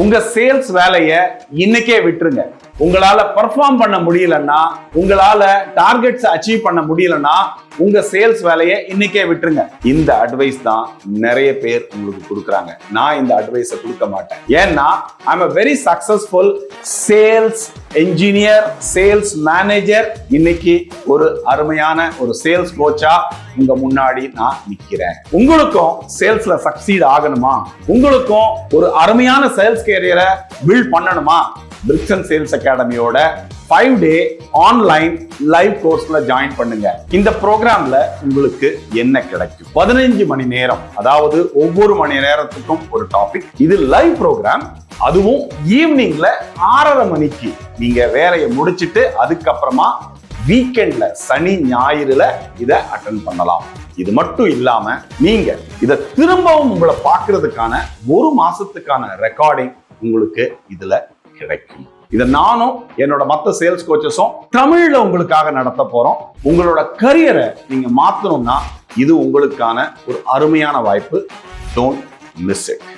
உங்க சேல்ஸ் வேலையை இன்னைக்கே விட்டுருங்க. உங்களால பர்ஃபார்ம் பண்ண முடியலன்னா உங்களால டார்கெட்ஸ் அச்சீவ் பண்ண முடியலன்னா உங்க சேல்ஸ் வேலையை இன்னைக்கே விட்டுருங்க. இந்த அட்வைஸ் தான் நிறைய பேர் உங்களுக்கு கொடுக்குறாங்க. நான் இந்த அட்வைஸை கொடுக்க மாட்டேன். ஏன்னா I'm a very successful sales engineer sales manager இன்னைக்கு ஒரு அருமையான ஒரு சேல்ஸ் கோச்சா உங்க முன்னாடி நான் நிக்கிறேன். உங்களுக்கும் சேல்ஸ்ல சக்சீட் ஆகணுமா? உங்களுக்கும் ஒரு அருமையான சேல்ஸ் கேரியரை பில்ட் பண்ணணுமா? பிரிக்ஸ் சேல்ஸ் அகாடமியோட ஃபைவ் டே ஆன்லைன் லைவ் கோர்ஸ்ல ஜாயின் பண்ணுங்க. இந்த ப்ரோக்ராம்ல உங்களுக்கு என்ன கிடைக்கும்? பதினைஞ்சு மணி நேரம் அதாவது ஒவ்வொரு மணி நேரத்துக்கும் ஒரு டாபிக் இது லைவ் ப்ரோக்ராம் அதுவும் ஈவினிங்ல ஆறரை மணிக்கு. நீங்க வேலையை முடிச்சிட்டு அதுக்கப்புறமா வீக்கெண்ட்ல சனி ஞாயிறுல இதை அட்டன் பண்ணலாம். இது மட்டும் இல்லாம நீங்க இதை திரும்பவும் உங்களை பார்க்கிறதுக்கான ஒரு மாசத்துக்கான ரெக்கார்டிங் உங்களுக்கு இதுல கிடைக்கும். இதை நானும் என்னோட மத்த சேல்ஸ் கோச்சஸும் தமிழ்ல உங்களுக்காக நடத்த போறோம். உங்களோட கரியரை நீங்க மாத்தணும்னா இது உங்களுக்கான ஒரு அருமையான வாய்ப்பு. Don't miss it